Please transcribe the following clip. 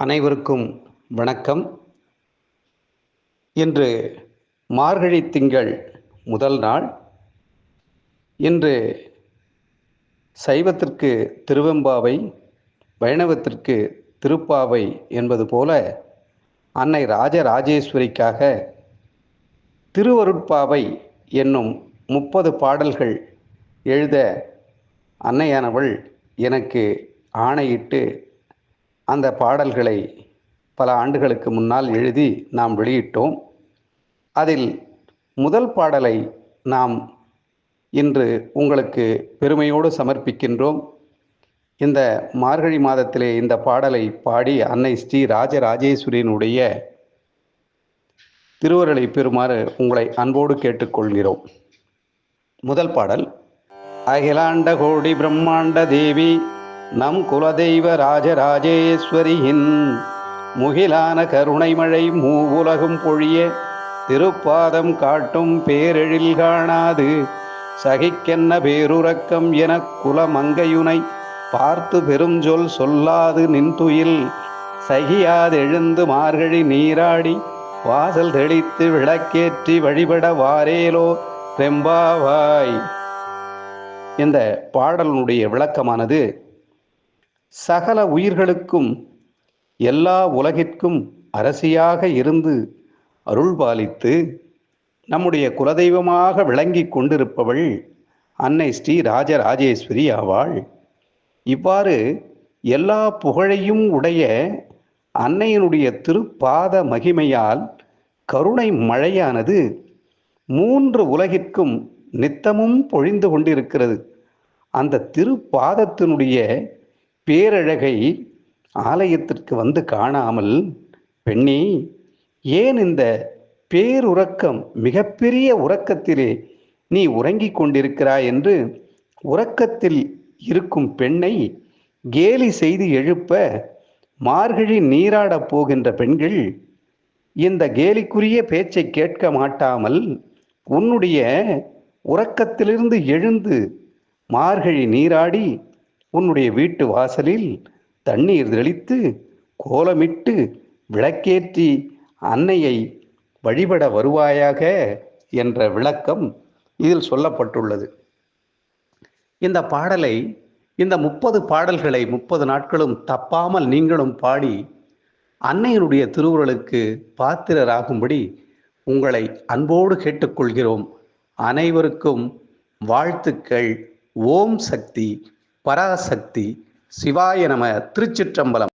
அனைவருக்கும் வணக்கம். இன்று மார்கழி திங்கள் முதல் நாள். இன்று சைவத்திற்கு திருவெம்பாவை வைணவத்திற்கு திருப்பாவை என்பது போல அன்னை ராஜராஜேஸ்வரிக்காக திருவருட்பாவை என்னும் முப்பது பாடல்கள் எழுத அன்னையானவள் எனக்கு ஆணையிட்டு அந்த பாடல்களை பல ஆண்டுகளுக்கு முன்னால் எழுதி நாம் வெளியிட்டோம். அதில் முதல் பாடலை நாம் இன்று உங்களுக்கு பெருமையோடு சமர்ப்பிக்கின்றோம். இந்த மார்கழி மாதத்திலே இந்த பாடலை பாடி அன்னை ஸ்ரீ ராஜராஜேஸ்வரியினுடைய திருவருளை பெறுமாறு உங்களை அன்போடு கேட்டுக்கொள்கிறோம். முதல் பாடல் அகிலாண்ட கோடி பிரம்மாண்ட தேவி நம் குலதெய்வ ராஜராஜேஸ்வரியின் முகிலான கருணை மழை மூவுலகும் பொழிய திருப்பாதம் காட்டும் பேரெழில் காணாது. சகிக்கென்ன பேருறக்கம் என குலமங்கையுனை பார்த்து பெருஞ்சொல் சொல்லாது நின்துயில். சகியாதெழுந்து மார்கழி நீராடி வாசல் தெளித்து விளக்கேற்றி வழிபட வாரேலோ ரெம்பாவாய் இந்த பாடலினுடைய விளக்கமானது சகல உயிர்களுக்கும் எல்லா உலகிற்கும் அரசியாக இருந்து அருள்பாலித்து நம்முடைய குலதெய்வமாக விளங்கி கொண்டிருப்பவள் அன்னை ஸ்ரீ ராஜராஜேஸ்வரி ஆவாள். இவ்வாறு எல்லா புகழையும் உடைய அன்னையினுடைய திருப்பாத மகிமையால் கருணை மழையானது மூன்று உலகிற்கும் நித்தமும் பொழிந்து கொண்டிருக்கிறது. அந்த திருப்பாதத்தினுடைய பேரழகை ஆலயத்திற்கு வந்து காணாமல் பெண்ணே ஏன் இந்த பேருறக்கம் மிகப்பெரிய உறக்கத்திலே நீ உறங்கிக் கொண்டிருக்கிறாய் என்று உறக்கத்தில் இருக்கும் பெண்ணை கேலி செய்து எழுப்ப மார்கழி நீராடப் போகின்ற பெண்கள் இந்த கேலிக்குரிய பேச்சை கேட்க மாட்டாமல் உன்னுடைய உறக்கத்திலிருந்து எழுந்து மார்கழி நீராடி உன்னுடைய வீட்டு வாசலில் தண்ணீர் தெளித்து கோலமிட்டு விளக்கேற்றி அன்னையை வழிபட வருவாயாக என்ற விளக்கம் இதில் சொல்லப்பட்டுள்ளது. இந்த பாடலை இந்த முப்பது பாடல்களை முப்பது நாட்களும் தப்பாமல் நீங்களும் பாடி அன்னையினுடைய திருவுருளுக்கு பாத்திரராகும்படி உங்களை அன்போடு கேட்டுக்கொள்கிறோம். அனைவருக்கும் வாழ்த்துக்கள். ஓம் சக்தி. பராசக்தி சிவாய நம திருச்சிற்றம்பலம்.